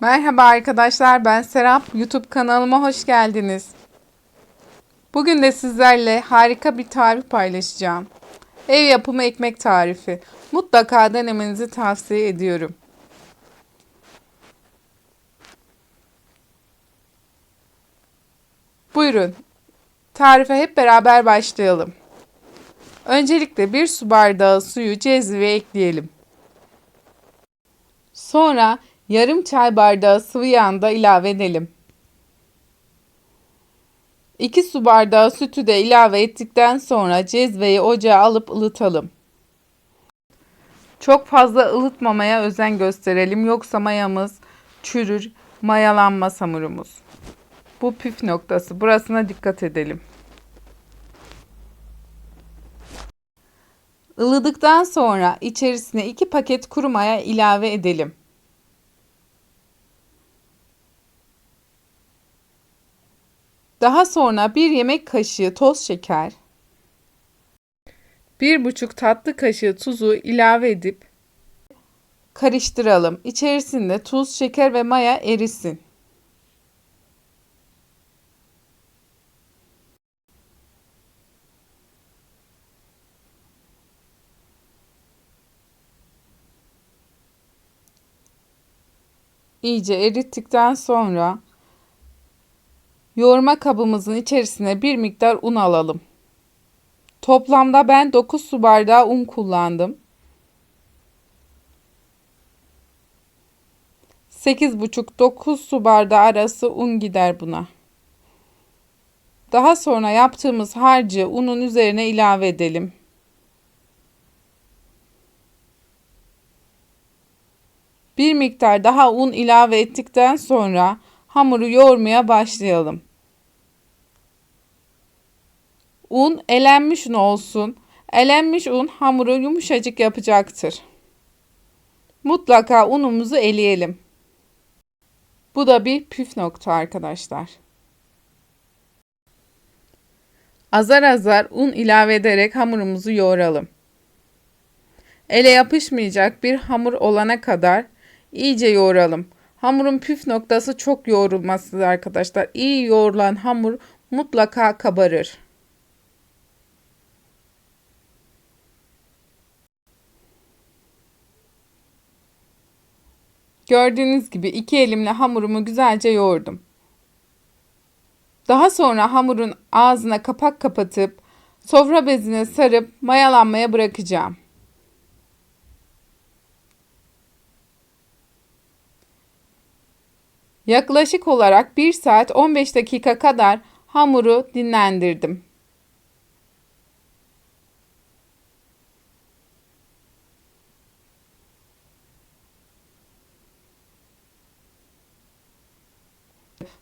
Merhaba arkadaşlar ben Serap. YouTube kanalıma hoş geldiniz. Bugün de sizlerle harika bir tarif paylaşacağım. Ev yapımı ekmek tarifi. Mutlaka denemenizi tavsiye ediyorum. Buyurun. Tarife hep beraber başlayalım. Öncelikle bir su bardağı suyu cezveye ekleyelim. Sonra yarım çay bardağı sıvı yağını da ilave edelim. 2 su bardağı sütü de ilave ettikten sonra cezveyi ocağa alıp ılıtalım. Çok fazla ılıtmamaya özen gösterelim yoksa mayamız çürür, mayalanmaz hamurumuz. Bu püf noktası. Burasına dikkat edelim. Ilıdıktan sonra içerisine 2 paket kuru maya ilave edelim. Daha sonra 1 yemek kaşığı toz şeker, 1,5 tatlı kaşığı tuzu ilave edip karıştıralım. İçerisinde tuz, şeker ve maya erisin. İyice erittikten sonra yoğurma kabımızın içerisine bir miktar un alalım. Toplamda ben 9 su bardağı un kullandım. 8,5-9 su bardağı arası un gider buna. Daha sonra yaptığımız harcı unun üzerine ilave edelim. Bir miktar daha un ilave ettikten sonra hamuru yoğurmaya başlayalım. Un elenmiş un olsun. Elenmiş un hamuru yumuşacık yapacaktır. Mutlaka unumuzu eleyelim. Bu da bir püf nokta arkadaşlar. Azar azar un ilave ederek hamurumuzu yoğuralım. Ele yapışmayacak bir hamur olana kadar iyice yoğuralım. Hamurun püf noktası çok yoğrulmasıdır arkadaşlar. İyi yoğrulan hamur mutlaka kabarır. Gördüğünüz gibi iki elimle hamurumu güzelce yoğurdum. Daha sonra hamurun ağzına kapak kapatıp sofra bezine sarıp mayalanmaya bırakacağım. Yaklaşık olarak 1 saat 15 dakika kadar hamuru dinlendirdim.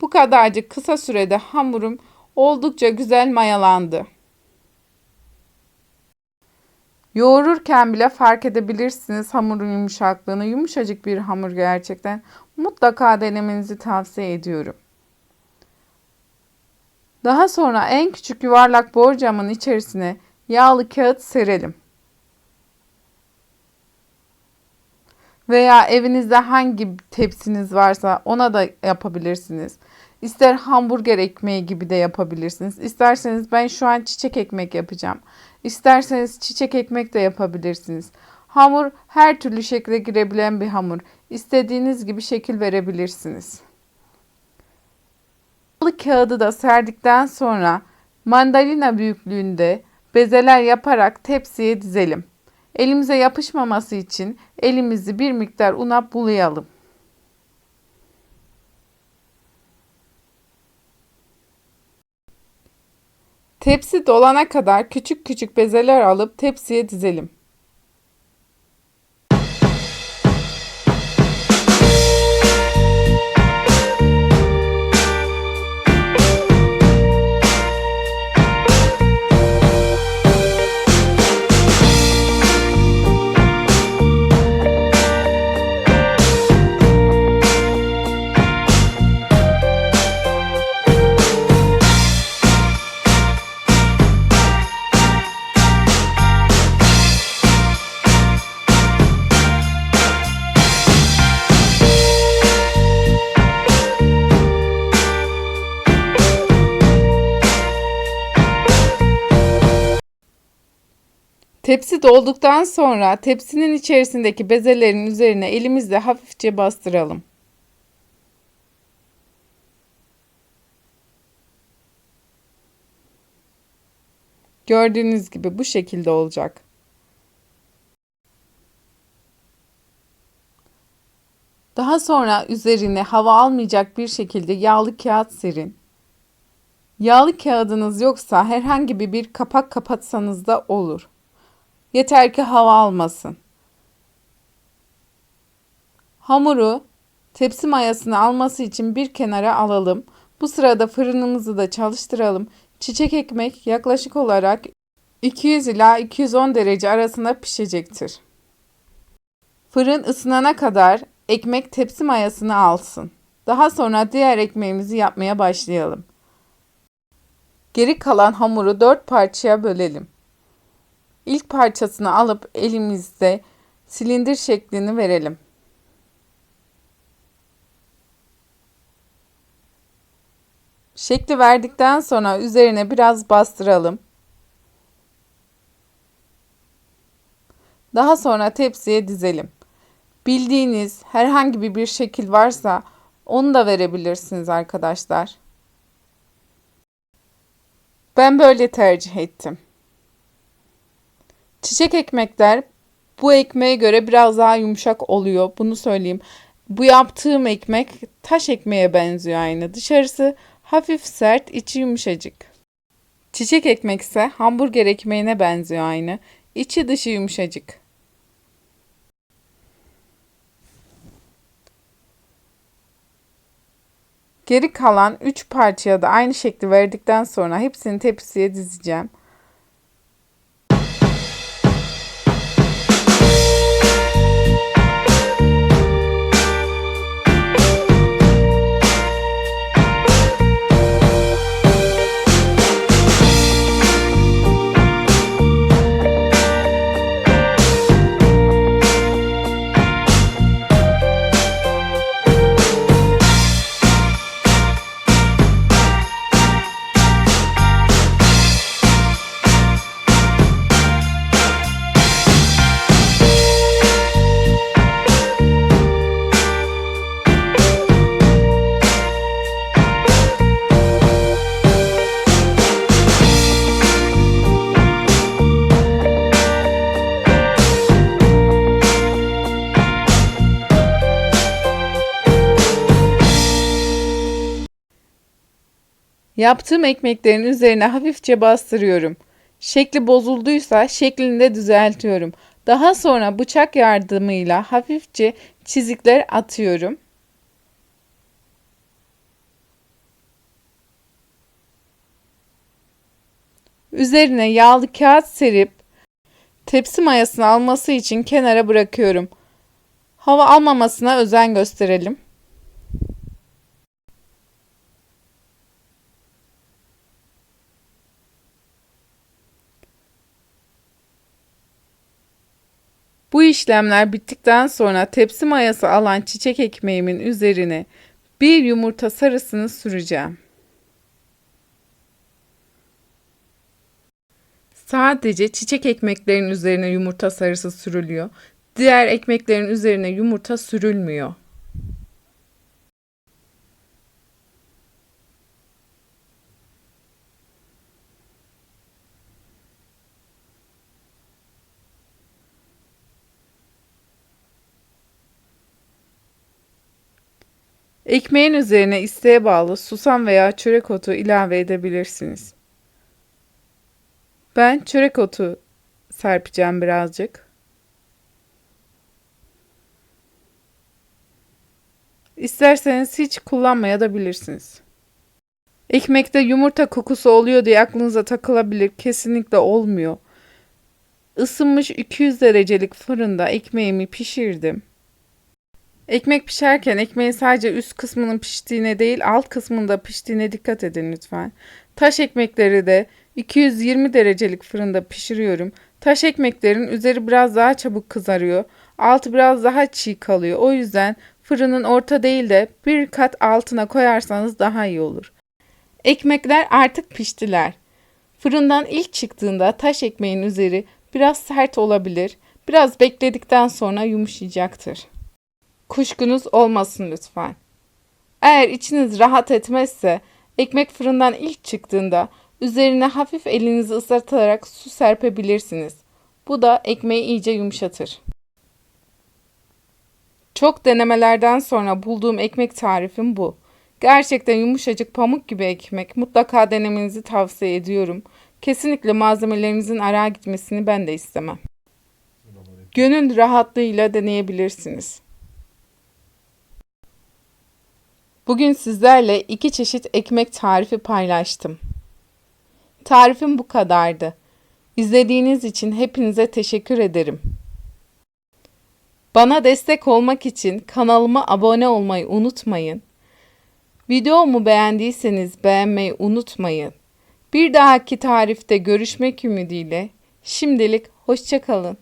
Bu kadarcık kısa sürede hamurum oldukça güzel mayalandı. Yoğururken bile fark edebilirsiniz hamurun yumuşaklığını. Yumuşacık bir hamur gerçekten. Mutlaka denemenizi tavsiye ediyorum. Daha sonra en küçük yuvarlak borcamın içerisine yağlı kağıt serelim. Veya evinizde hangi tepsiniz varsa ona da yapabilirsiniz. İster hamburger ekmeği gibi de yapabilirsiniz. İsterseniz ben şu an çiçek ekmek yapacağım. İsterseniz çiçek ekmek de yapabilirsiniz. Hamur her türlü şekle girebilen bir hamur. İstediğiniz gibi şekil verebilirsiniz. Kağıdı da serdikten sonra mandalina büyüklüğünde bezeler yaparak tepsiye dizelim. Elimize yapışmaması için elimizi bir miktar una bulayalım. Tepsi dolana kadar küçük küçük bezeler alıp tepsiye dizelim. Tepsi dolduktan sonra tepsinin içerisindeki bezelerin üzerine elimizle hafifçe bastıralım. Gördüğünüz gibi bu şekilde olacak. Daha sonra üzerine hava almayacak bir şekilde yağlı kağıt serin. Yağlı kağıdınız yoksa herhangi bir kapak kapatsanız da olur. Yeter ki hava almasın. Hamuru tepsi mayasını alması için bir kenara alalım. Bu sırada fırınımızı da çalıştıralım. Çiçek ekmek yaklaşık olarak 200 ila 210 derece arasında pişecektir. Fırın ısınana kadar ekmek tepsi mayasını alsın. Daha sonra diğer ekmeğimizi yapmaya başlayalım. Geri kalan hamuru 4 parçaya bölelim. İlk parçasını alıp elimizde silindir şeklini verelim. Şekli verdikten sonra üzerine biraz bastıralım. Daha sonra tepsiye dizelim. Bildiğiniz herhangi bir şekil varsa onu da verebilirsiniz arkadaşlar. Ben böyle tercih ettim. Çiçek ekmekler bu ekmeğe göre biraz daha yumuşak oluyor. Bunu söyleyeyim. Bu yaptığım ekmek taş ekmeğe benziyor aynı. Dışarısı hafif sert, içi yumuşacık. Çiçek ekmek ise hamburger ekmeğine benziyor aynı. İçi dışı yumuşacık. Geri kalan 3 parçaya da aynı şekli verdikten sonra hepsini tepsiye dizeceğim. Yaptığım ekmeklerin üzerine hafifçe bastırıyorum. Şekli bozulduysa şeklini de düzeltiyorum. Daha sonra bıçak yardımıyla hafifçe çizikler atıyorum. Üzerine yağlı kağıt serip tepsi mayasını alması için kenara bırakıyorum. Hava almamasına özen gösterelim. Bu işlemler bittikten sonra tepsi mayası alan çiçek ekmeğimin üzerine bir yumurta sarısını süreceğim. Sadece çiçek ekmeklerin üzerine yumurta sarısı sürülüyor. Diğer ekmeklerin üzerine yumurta sürülmüyor. Ekmeğin üzerine isteğe bağlı susam veya çörek otu ilave edebilirsiniz. Ben çörek otu serpeceğim birazcık. İsterseniz hiç kullanmaya. Ekmekte yumurta kokusu oluyor diye aklınıza takılabilir. Kesinlikle olmuyor. Isınmış 200 derecelik fırında ekmeğimi pişirdim. Ekmek pişerken ekmeğin sadece üst kısmının piştiğine değil alt kısmında piştiğine dikkat edin lütfen. Taş ekmekleri de 220 derecelik fırında pişiriyorum. Taş ekmeklerin üzeri biraz daha çabuk kızarıyor. Altı biraz daha çiğ kalıyor. O yüzden fırının orta değil de bir kat altına koyarsanız daha iyi olur. Ekmekler artık piştiler. Fırından ilk çıktığında taş ekmeğin üzeri Biraz sert olabilir. Biraz bekledikten sonra yumuşayacaktır. Kuşkunuz olmasın lütfen. Eğer içiniz rahat etmezse ekmek fırından ilk çıktığında üzerine hafif elinizi ıslatarak su serpebilirsiniz. Bu da ekmeği iyice yumuşatır. Çok denemelerden sonra bulduğum ekmek tarifim bu. Gerçekten yumuşacık pamuk gibi ekmek. Mutlaka denemenizi tavsiye ediyorum. Kesinlikle malzemelerinizin ara gitmesini ben de istemem. Gönül rahatlığıyla deneyebilirsiniz. Bugün sizlerle iki çeşit ekmek tarifi paylaştım. Tarifim bu kadardı. İzlediğiniz için hepinize teşekkür ederim. Bana destek olmak için kanalıma abone olmayı unutmayın. Videomu beğendiyseniz beğenmeyi unutmayın. Bir dahaki tarifte görüşmek ümidiyle şimdilik hoşçakalın.